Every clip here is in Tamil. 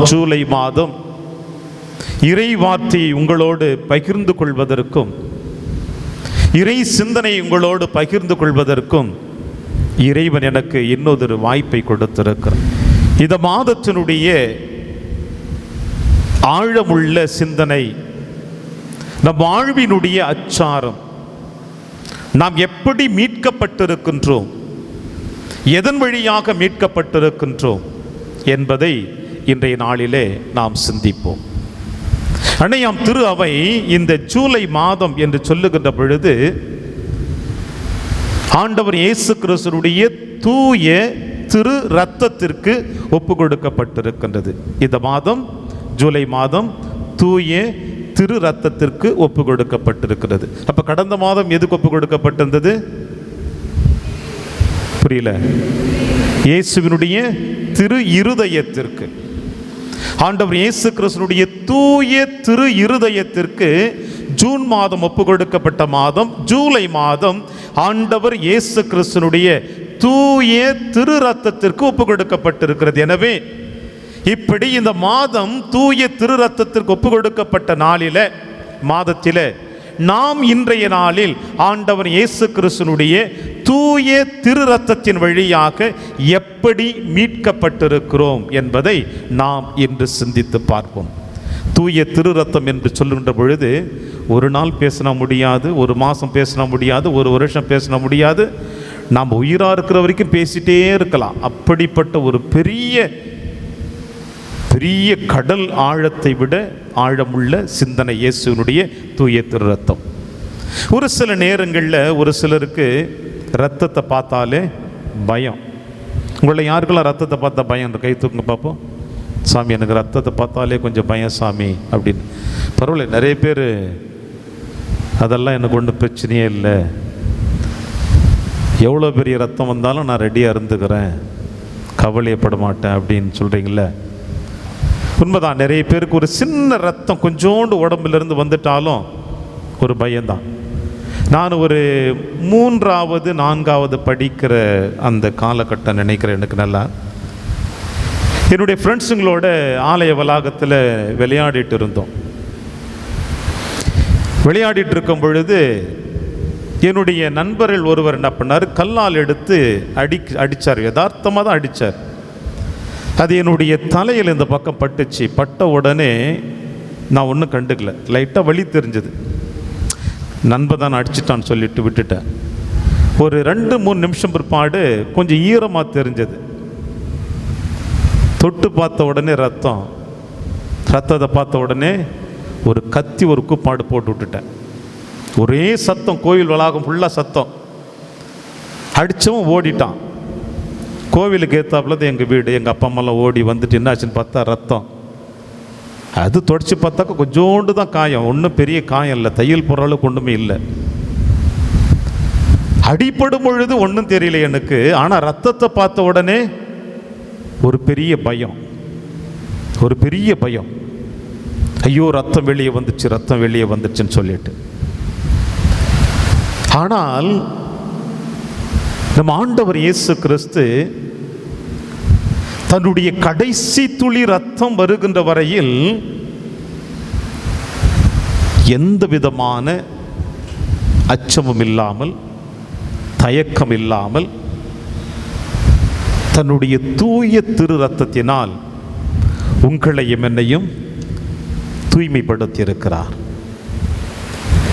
ஜூலை மாதம் இறை வார்த்தையை உங்களோடு பகிர்ந்து கொள்வதற்கும் இறை சிந்தனை உங்களோடு பகிர்ந்து கொள்வதற்கும் இறைவன் எனக்கு இன்னொரு வாய்ப்பை கொடுத்திருக்கிறார். இந்த மாதத்தினுடைய ஆழமுள்ள சிந்தனை நம் வாழ்வினுடைய அச்சாரம் நாம் எப்படி மீட்கப்பட்டிருக்கின்றோம் எதன் வழியாக மீட்கப்பட்டிருக்கின்றோம் என்பதை இன்றைய நாளிலே நாம் சிந்திப்போம். அன்னையாம் திரு அவை இந்த ஜூலை மாதம் என்று சொல்லுகின்ற பொழுது ஆண்டவர் இயேசு கிறிஸ்துடைய தூய திரு ரத்தத்திற்கு ஒப்பு கொடுக்கப்பட்டிருக்கின்றது. இந்த மாதம் ஜூலை மாதம் தூய திரு ரத்தத்திற்கு ஒப்பு கொடுக்கப்பட்டிருக்கிறது. அப்ப கடந்த மாதம் எதுக்கு ஒப்பு கொடுக்கப்பட்டிருந்தது? புரியல. இயேசுவினுடைய திரு இருதயத்திற்கு. ஆண்டவர் இயேசு கிறிஸ்தனுடைய தூய திரு இருதயத்திற்கு ஜூன் மாதம் ஒப்பு கொடுக்கப்பட்ட மாதம் ஜூலை மாதம் ஆண்டவர் இயேசு கிறிஸ்தனுடைய தூய திரு ரத்தத்திற்கு ஒப்பு கொடுக்கப்பட்டிருக்கிறது. எனவே இப்படி இந்த மாதம் தூய திரு ரத்தத்திற்கு ஒப்பு கொடுக்கப்பட்ட நாளில மாதத்தில நாம் இன்றைய நாளில் ஆண்டவர் இயேசு கிறிஸ்தனுடைய தூய திரு ரத்தத்தின் வழியாக எப்படி மீட்கப்பட்டிருக்கிறோம் என்பதை நாம் இன்று சிந்தித்து பார்ப்போம். தூய திரு ரத்தம் என்று சொல்லுகின்ற பொழுது ஒரு நாள் பேசின முடியாது ஒரு மாதம் பேசின முடியாது ஒரு வருஷம் பேசின முடியாது. நாம் உயிராக இருக்கிற வரைக்கும் பேசிட்டே இருக்கலாம். அப்படிப்பட்ட ஒரு பெரிய பெரிய கடல் ஆழத்தை விட ஆழமுள்ள சிந்தனை இயேசுவினுடைய தூய திரு ரத்தம் ஒரு சில நேரங்களில் ஒரு சிலருக்கு ரத்தத்தை பார்த்தாலே பயம். உங்களை யாருக்கெல்லாம் ரத்தத்தை பார்த்தா பயம்? கை தூக்குங்க பார்ப்போம் சாமி எனக்கு ரத்தத்தை பார்த்தாலே கொஞ்சம் பயம் சாமி அப்படின்னு. பரவாயில்ல நிறைய பேர் அதெல்லாம் எனக்கு ஒன்றும் பிரச்சனையே இல்லை. எவ்வளோ பெரிய ரத்தம் வந்தாலும் நான் ரெடியாக இருந்துக்கிறேன். கவலையப்பட மாட்டேன் அப்படின்னு சொல்கிறீங்களே உண்மைதான் நிறைய பேருக்கு ஒரு சின்ன ரத்தம் கொஞ்சோண்டு உடம்புலேருந்து வந்துட்டாலும் ஒரு பயம்தான். நான் ஒரு மூன்றாவது நான்காவது படிக்கிற அந்த காலகட்டம் நினைக்கிறேன் எனக்கு நல்லா. என்னுடைய ஃப்ரெண்ட்ஸுங்களோட ஆலய வளாகத்தில் விளையாடிட்டு இருந்தோம். விளையாடிட்டு இருக்கும் பொழுது என்னுடைய நண்பர்கள் ஒருவர் என்ன பண்ணார்? கல்லால் எடுத்து அடி அடித்தார் யதார்த்தமாக தான் அடித்தார் அது என்னுடைய தலையில் இந்த பக்கம் பட்டுச்சு. பட்ட உடனே நான் ஒன்றும் கண்டுக்கல. லைட்டாக வலி தெரிஞ்சது. நண்பன் தான் அடிச்சிட்டான்னு சொல்லிட்டு விட்டுட்டேன். ஒரு ரெண்டு மூணு நிமிஷம் பிற்பாடு கொஞ்சம் ஈரமாக தெரிஞ்சது. தொட்டு பார்த்த உடனே ரத்தம். ரத்தத்தை பார்த்த உடனே ஒரு கத்தி ஒரு கூப்பாடு போட்டு விட்டுட்டேன். ஒரே சத்தம் கோயில் வளாகம் ஃபுல்லாக சத்தம். அடித்தவன் ஓடிட்டான். கோவிலுக்கு ஏற்றாப்புல தான் எங்கள் வீடு எங்கள் அப்பா அம்மாலாம் ஓடி வந்துட்டு என்னாச்சுன்னு பார்த்தா ரத்தம். அது தொடச்சி பார்த்தாக்கா கொஞ்சோண்டு தான் காயம். ஒன்றும் பெரிய காயம் இல்லை. தையல் போடுற அளவுக்கு ஒன்றுமே இல்லை. அடிப்படும் பொழுது ஒன்றும் தெரியல எனக்கு. ஆனால் ரத்தத்தை பார்த்த உடனே ஒரு பெரிய பயம். ஒரு பெரிய பயம். ஐயோ ரத்தம் வெளியே வந்துச்சு ரத்தம் வெளியே வந்துச்சுன்னு சொல்லிட்டு. ஆனால் நம் ஆண்டவர் இயேசு கிறிஸ்து தன்னுடைய கடைசி துளி ரத்தம் வருகின்ற வரையில் எந்த விதமான அச்சமும் இல்லாமல் தயக்கம் இல்லாமல் தன்னுடைய தூய திரு ரத்தத்தினால் உங்களையும் என்னையும் தூய்மைப்படுத்தியிருக்கிறார்.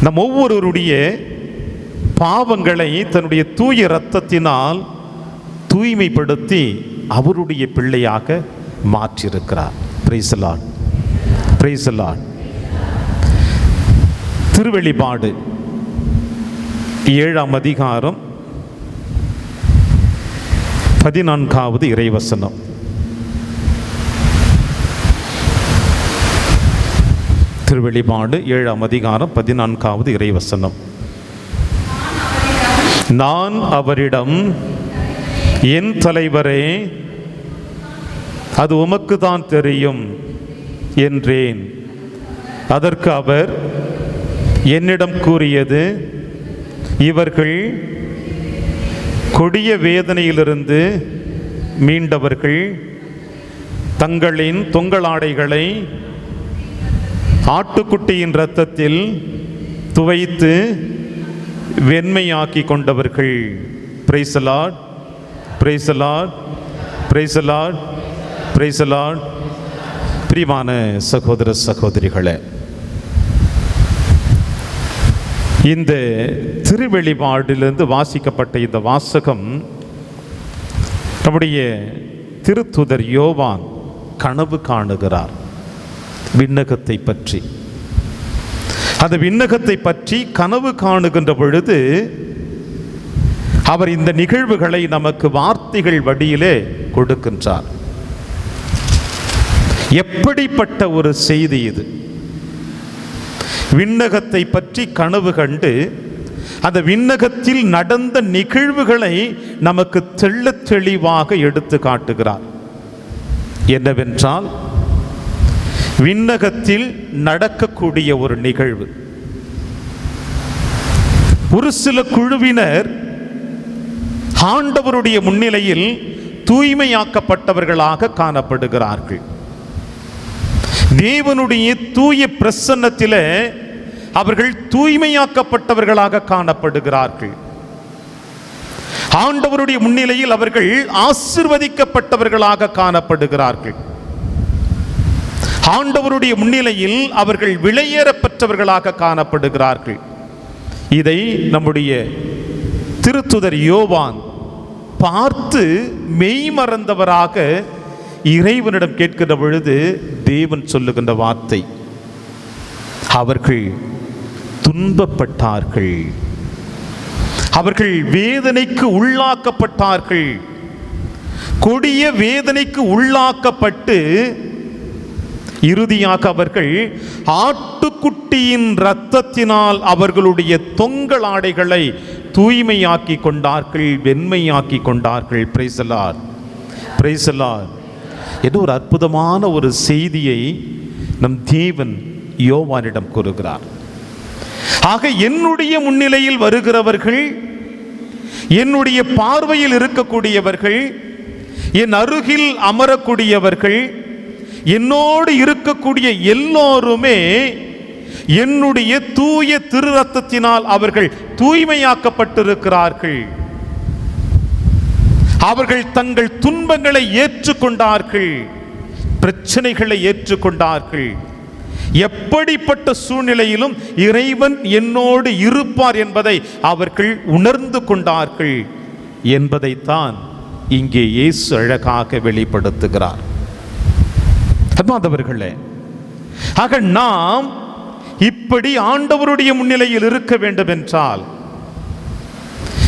நம் ஒவ்வொருவருடைய பாவங்களை தன்னுடைய தூய இரத்தத்தினால் தூய்மைப்படுத்தி அவருடைய பிள்ளையாக மாற்றியிருக்கிறார். பிரைசலான் பிரைசலான் திருவெளிப்பாடு ஏழாம் அதிகாரம் பதினான்காவது இறைவசனம். திருவெளிப்பாடு ஏழாம் அதிகாரம் பதினான்காவது இறைவசனம். நான் அவரிடம் என் தலைவரே அது உமக்கு தான் தெரியும் என்றேன். அதற்கு அவர் என்னிடம் கூறியது இவர்கள் கொடிய வேதனையிலிருந்து மீண்டவர்கள் தங்களின் தொங்கலாடைகளை ஆட்டுக்குட்டியின் இரத்தத்தில் துவைத்து வெண்மையாக்கி கொண்டவர்கள். பிரைசலாட் பிரைசலாட் பிரைசலாட் பிரைசலாட் பிரிவான சகோதர சகோதரிகளே இந்த திருவெளிபாடிலிருந்து வாசிக்கப்பட்ட இந்த வாசகம் நம்முடைய திருத்துதர் யோவான் கனவு காணுகிறார். விண்ணகத்தை பற்றி. அந்த விண்ணகத்தை பற்றி கனவு காணுகின்ற பொழுது அவர் இந்த நிகழ்வுகளை நமக்கு வார்த்தைகள் வழியிலே கொடுக்கின்றார். எப்படிப்பட்ட ஒரு செய்தி இது? விண்ணகத்தை பற்றி கனவு கண்டு அந்த விண்ணகத்தில் நடந்த நிகழ்வுகளை நமக்கு தெள்ள தெளிவாக எடுத்து காட்டுகிறார். என்னவென்றால் விண்ணகத்தில் நடக்கக்கூடிய ஒரு நிகழ்வு. ஒரு சில குழுவினர் ஆண்டவருடைய முன்னிலையில் தூய்மையாக்கப்பட்டவர்களாக காணப்படுகிறார்கள். தேவனுடைய தூய பிரசன்னத்தில் அவர்கள் தூய்மையாக்கப்பட்டவர்களாக காணப்படுகிறார்கள். ஆண்டவருடைய முன்னிலையில் அவர்கள் ஆசிர்வதிக்கப்பட்டவர்களாக காணப்படுகிறார்கள். ஆண்டவருடைய முன்னிலையில் அவர்கள் விலையேறப்பெற்றவர்களாக காணப்படுகிறார்கள். இதை நம்முடைய திருத்துதர் யோவான் பார்த்து மெய்மறந்தவராக இறைவனிடம் கேட்கின்ற பொழுது தேவன் சொல்லுகின்ற வார்த்தை அவர்கள் துன்பப்பட்டார்கள். அவர்கள் வேதனைக்கு உள்ளாக்கப்பட்டார்கள். கொடிய வேதனைக்கு உள்ளாக்கப்பட்டு இறுதியாக அவர்கள் ஆட்டுக்குட்டியின் இரத்தத்தினால் அவர்களுடைய தொங்கல் ஆடைகளை தூய்மையாக்கி கொண்டார்கள் வெண்மையாக்கி கொண்டார்கள். பிரைசலார் பிரைசலார் என்று ஒரு அற்புதமான ஒரு செய்தியை நம் தேவன் யோவானிடம் கூறுகிறார். ஆக என்னுடைய முன்னிலையில் வருகிறவர்கள் என்னுடைய பார்வையில் இருக்கக்கூடியவர்கள் என் அருகில் அமரக்கூடியவர்கள் என்னோடு இருக்கக்கூடிய எல்லோருமே என்னுடைய தூய திரு ரத்தத்தினால் அவர்கள் தூய்மையாக்கப்பட்டிருக்கிறார்கள். அவர்கள் தங்கள் துன்பங்களை ஏற்றுக்கொண்டார்கள். பிரச்சனைகளை ஏற்றுக்கொண்டார்கள். எப்படிப்பட்ட சூழ்நிலையிலும் இறைவன் என்னோடு இருப்பார் என்பதை அவர்கள் உணர்ந்து கொண்டார்கள் என்பதைத்தான் இங்கே இயேசு அழகாக வெளிப்படுத்துகிறார். அன்பார்ந்தவர்களே ஆக நாம் இப்படி ஆண்டவருடைய முன்னிலையில் இருக்க வேண்டும் என்றால்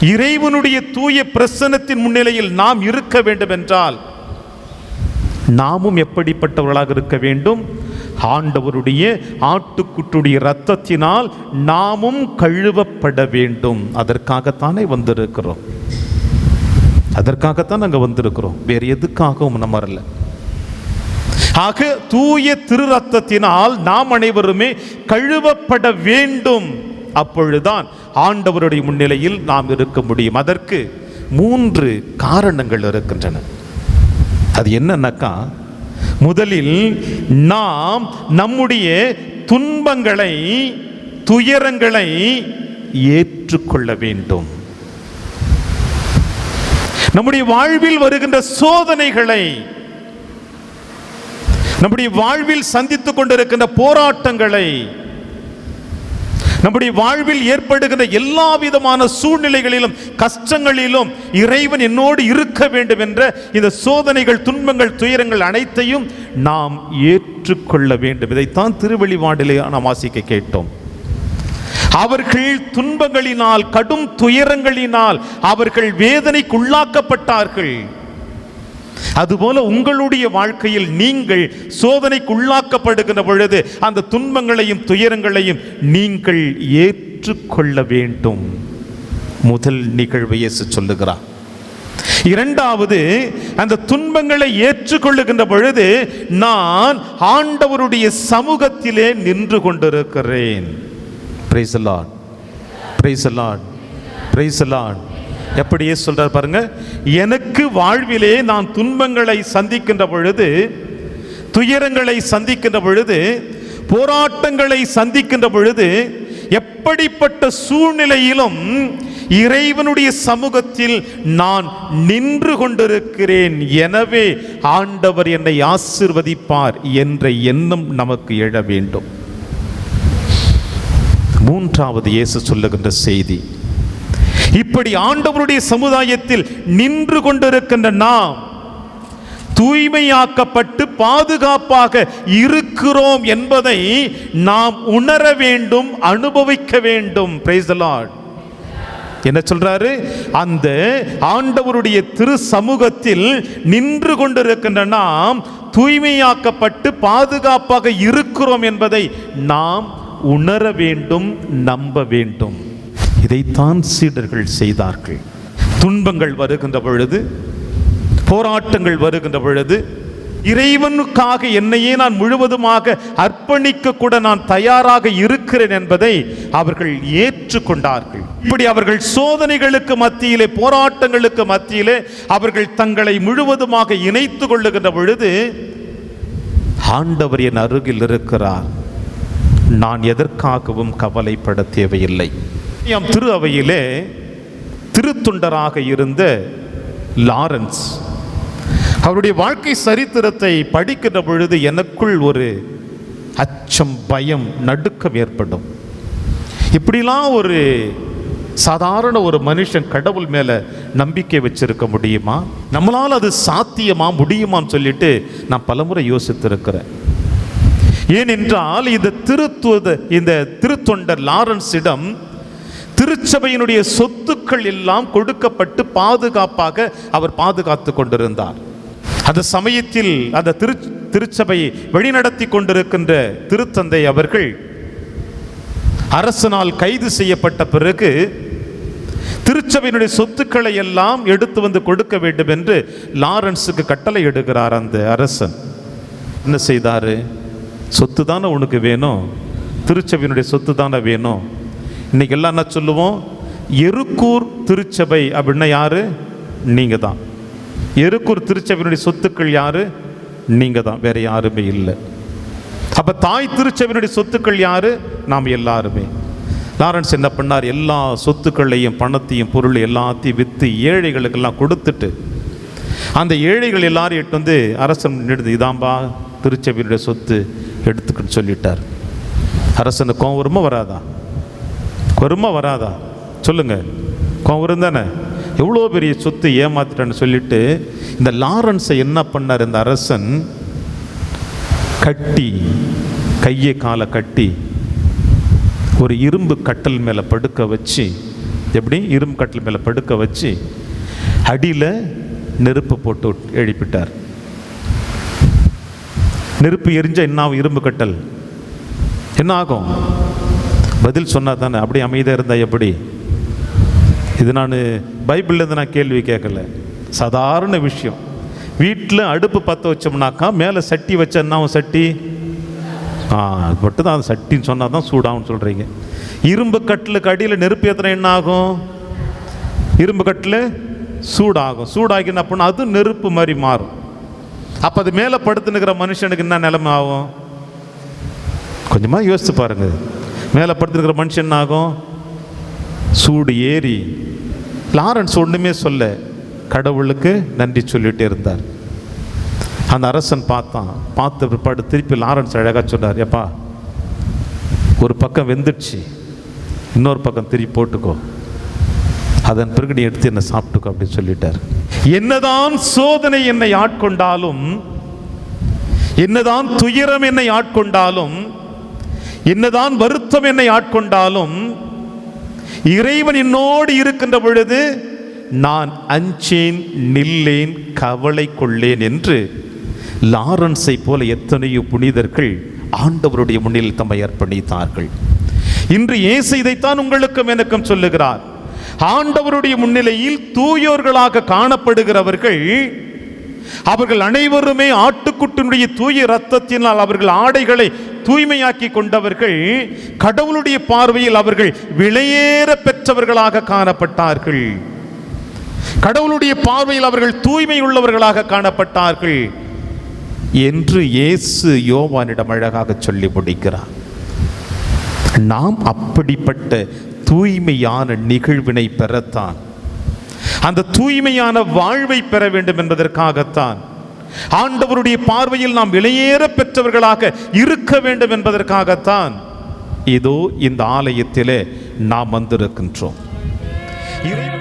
இறைவனுடைய தூய பிரசனத்தின் முன்னிலையில் நாம் இருக்க வேண்டும் என்றால் நாமும் எப்படிப்பட்டவர்களாக இருக்க வேண்டும்? ஆண்டவருடைய ஆட்டுக்குட்டுடைய இரத்தத்தினால் நாமும் கழுவப்பட வேண்டும். அதற்காகத்தானே வந்திருக்கிறோம். அதற்காகத்தான் நாங்கள் வந்திருக்கிறோம். வேறு எதுக்காகவும் நம்ம வரல. ஆக தூய திரு ரத்தத்தினால் நாம் அனைவருமே கழுவப்பட வேண்டும். அப்பொழுதுதான் ஆண்டவருடைய முன்னிலையில் நாம் இருக்க முடியும். அதற்கு மூன்று காரணங்கள் இருக்கின்றன. அது என்னன்னாக்கா முதலில் நாம் நம்முடைய துன்பங்களை துயரங்களை ஏற்றுக்கொள்ள வேண்டும். நம்முடைய வாழ்வில் வருகின்ற சோதனைகளை நம்முடைய வாழ்வில் சந்தித்துக் கொண்டிருக்கின்ற போராட்டங்களை நம்முடைய வாழ்வில் ஏற்படுகின்ற எல்லா விதமான சூழ்நிலைகளிலும் கஷ்டங்களிலும் இறைவன் என்னோடு இருக்க வேண்டும் என்ற இந்த சோதனைகள் துன்பங்கள் துயரங்கள் அனைத்தையும் நாம் ஏற்றுக்கொள்ள வேண்டும். இதைத்தான் திருவெளிவாண்டிலே நாம் வாசிக்க கேட்டோம். அவர்கள் துன்பங்களினால் கடும் துயரங்களினால் அவர்கள் வேதனைக்குள்ளாக்கப்பட்டார்கள். அதுபோல உங்களுடைய வாழ்க்கையில் நீங்கள் சோதனைக்கு உள்ளாக்கப்படுகின்ற பொழுது அந்த துன்பங்களையும் துயரங்களையும் நீங்கள் ஏற்றுக்கொள்ள வேண்டும். முதல் நிகழ்வு இயேசு சொல்லுகிறார். இரண்டாவது அந்த துன்பங்களை ஏற்றுக்கொள்ளுகின்ற பொழுது நான் ஆண்டவருடைய சமூகத்திலே நின்று கொண்டிருக்கிறேன். பிரைசலான் பிரைசலான் பிரைசலான் எப்படியே சொல்றார் பாருங்க எனக்கு வாழ்விலே நான் துன்பங்களை சந்திக்கின்ற பொழுது துயரங்களை சந்திக்கின்ற பொழுது போராட்டங்களை சந்திக்கின்ற பொழுது எப்படிப்பட்ட சூழ்நிலையிலும் இறைவனுடைய சமூகத்தில் நான் நின்று கொண்டிருக்கிறேன். எனவே ஆண்டவர் என்னை ஆசிர்வதிப்பார் என்ற எண்ணம் நமக்கு எழ வேண்டும். மூன்றாவது இயேசு சொல்லுகின்ற செய்தி இப்படி ஆண்டவருடைய சமுதாயத்தில் நின்று கொண்டிருக்கின்ற நாம் தூய்மையாக்கப்பட்டு பாதுகாப்பாக இருக்கிறோம் என்பதை நாம் உணர வேண்டும் அனுபவிக்க வேண்டும். பிரைஸ் என்ன சொல்றாரு? அந்த ஆண்டவருடைய திரு சமூகத்தில் நின்று கொண்டிருக்கின்ற நாம் தூய்மையாக்கப்பட்டு பாதுகாப்பாக இருக்கிறோம் என்பதை நாம் உணர வேண்டும் நம்ப வேண்டும். இதைத்தான் சீடர்கள் செய்தார்கள். துன்பங்கள் வருகின்ற பொழுது போராட்டங்கள் வருகின்ற பொழுது இறைவனுக்காக என்னையே நான் முழுவதுமாக அர்ப்பணிக்க கூட நான் தயாராக இருக்கிறேன் என்பதை அவர்கள் ஏற்றுக்கொண்டார்கள். இப்படி அவர்கள் சோதனைகளுக்கு மத்தியிலே போராட்டங்களுக்கு மத்தியிலே அவர்கள் தங்களை முழுவதுமாக இணைத்து கொள்ளுகின்ற பொழுது ஆண்டவர் என் அருகில் இருக்கிறார். நான் எதற்காகவும் கவலைப்பட தேவையில்லை எம் திரு அவையிலே திருத்துண்டராக இருந்த லாரன்ஸ். அவருடைய வாழ்க்கை சரித்திரத்தை படிக்கிற பொழுது எனக்குள் ஒரு அச்சம் பயம் நடுக்கம் ஏற்படும். இப்படிலாம் ஒரு சாதாரண ஒரு மனுஷன் கடவுள் மேல நம்பிக்கை வச்சிருக்க முடியுமா? நம்மளால் அது சாத்தியமா முடியுமான்னு சொல்லிட்டு நான் பலமுறை யோசித்திருக்கிறேன். ஏனென்றால் இந்த திருத்துவ இந்த திருத்தொண்டர் லாரன்ஸிடம் திருச்சபையினுடைய சொத்துக்கள் எல்லாம் கொடுக்கப்பட்டு பாதுகாப்பாக அவர் பாதுகாத்து கொண்டிருந்தார். அந்த சமயத்தில் அந்த திரு திருச்சபையை வழிநடத்தி கொண்டிருக்கின்ற திருத்தந்தை அவர்கள் அரசனால் கைது செய்யப்பட்ட பிறகு திருச்சபையினுடைய சொத்துக்களை எல்லாம் எடுத்து வந்து கொடுக்க வேண்டும் என்று லாரன்ஸுக்கு கட்டளை எடுக்கிறார் அந்த அரசன். என்ன செய்தாரு? சொத்து தானே உனக்கு வேணும்? திருச்சபையினுடைய சொத்து தானே வேணும்? இன்னைக்கு எல்லாம் என்ன சொல்லுவோம்? எருக்கூர் திருச்சபை அப்படின்னா யார்? நீங்கள் தான் எருக்கூர் திருச்சபையினுடைய சொத்துக்கள் யார்? நீங்கள் தான் வேறு யாருமே இல்லை. அப்போ தாய் திருச்சபையினுடைய சொத்துக்கள் யார்? நாம் எல்லாருமே. லாரன்ஸ் என்ன பண்ணார்? எல்லா சொத்துக்களையும் பணத்தையும் பொருள் எல்லாத்தையும் விற்று ஏழைகளுக்கெல்லாம் கொடுத்துட்டு அந்த ஏழைகள் எல்லாரும் எட்டு வந்து அரசன் எடுத்து இதாம்பா திருச்சபையினுடைய சொத்து எடுத்துக்கிட்டு சொல்லிட்டார். அரசனுக்கு கோவம் வராதா? வராதா? வருமா வராதா சொல்லுங்கள் கோவரும் தானே? எவ்வளோ பெரிய சொத்து ஏமாத்திட்டேன்னு சொல்லிட்டு இந்த லாரன்ஸை என்ன பண்ணார் இந்த அரசன்? கட்டி கையை காலை கட்டி ஒரு இரும்பு கட்டல் மேலே படுக்க வச்சு எப்படி? இரும்பு கட்டல் மேலே படுக்க வச்சு அடியில் நெருப்பு போட்டு எழுப்பிட்டார். நெருப்பு எரிஞ்சால் என்ன ஆகும் இரும்பு கட்டல். என்ன ஆகும்? பதில் சொன்னா தானே அப்படி அமைதியாக இருந்தா எப்படி? இது நான் பைபிள்லேருந்து நான் கேள்வி கேட்கல. சாதாரண விஷயம். வீட்டில் அடுப்பு பற்ற வச்சோம்னாக்கா மேலே சட்டி வச்சேன்னா சட்டி? ஆ அது மட்டும் தான் அது சட்டின்னு சொன்னால் தான் சூடாகும்னு சொல்கிறீங்க இரும்பு கட்டிலுக்கு அடியில் நெருப்பு ஏற்றினா என்ன ஆகும்? இரும்பு கட்டில் சூடாகும். என்ன பண்ண அது நெருப்பு மாதிரி மாறும். அப்போ அது மேலே படுத்துனுக்கிற மனுஷனுக்கு என்ன நிலைமை ஆகும்? கொஞ்சமாக யோசித்து பாருங்கள் மேலே படுத்துருக்கிற மனுஷன் என்ன ஆகும்? சூடு ஏறி. லாரன்ஸ் ஒன்றுமே சொல்ல கடவுளுக்கு நன்றி சொல்லிகிட்டே இருந்தார். அந்த அரசன் பார்த்தான். பார்த்த பிற்பாடு திருப்பி லாரன்ஸ் அழகாக சொன்னார் எப்பா ஒரு பக்கம் வெந்துடுச்சு. இன்னொரு பக்கம் திருப்பி போட்டுக்கோ. அதன் பிறகு நீ எடுத்து என்னை சாப்பிட்டுக்கோ அப்படின்னு சொல்லிட்டார். என்னதான் சோதனை என்னை ஆட்கொண்டாலும் என்னதான் துயரம் என்னை ஆட்கொண்டாலும் என்னதான் வருத்தம் என்னை ஆட்கொண்டாலும் இறைவன் என்னோடு இருக்கின்ற பொழுது நான் அஞ்சேன் நில்லேன் கவலை கொள்ளேன் என்று லாரன்ஸை போல எத்தனையோ புனிதர்கள் ஆண்டவருடைய முன்னில் தம்மை அர்ப்பணித்தார்கள். இன்று இயேசு இதைத்தான் உங்களுக்கும் எனக்கும் சொல்லுகிறார். ஆண்டவருடைய முன்னிலையில் தூயோர்களாக காணப்படுகிறவர்கள் அவர்கள் அனைவருமே ஆட்டுக்குட்டினுடைய தூய ரத்தத்தினால் அவர்கள் ஆடைகளை தூய்மையாக்கி கொண்டவர்கள் கடவுளுடைய பார்வையில் அவர்கள் விலையேற பெற்றவர்களாக காணப்பட்டார்கள். கடவுளுடைய பார்வையில் அவர்கள் தூய்மை உள்ளவர்களாக காணப்பட்டார்கள். என்று இயேசு யோவானிடம் அழகாக சொல்லி முடிக்கிறார். நாம் அப்படிப்பட்ட தூய்மையான நிகழ்வினை பெறத்தான். அந்த தூய்மையான வாழ்வை பெற வேண்டும் என்பதற்காகத்தான் ஆண்டவருடைய பார்வையில் நாம் வெளியேற பெற்றவர்களாக இருக்க வேண்டும் என்பதற்காகத்தான் இதோ இந்த ஆலயத்திலே நாம் வந்திருக்கின்றோம். இறை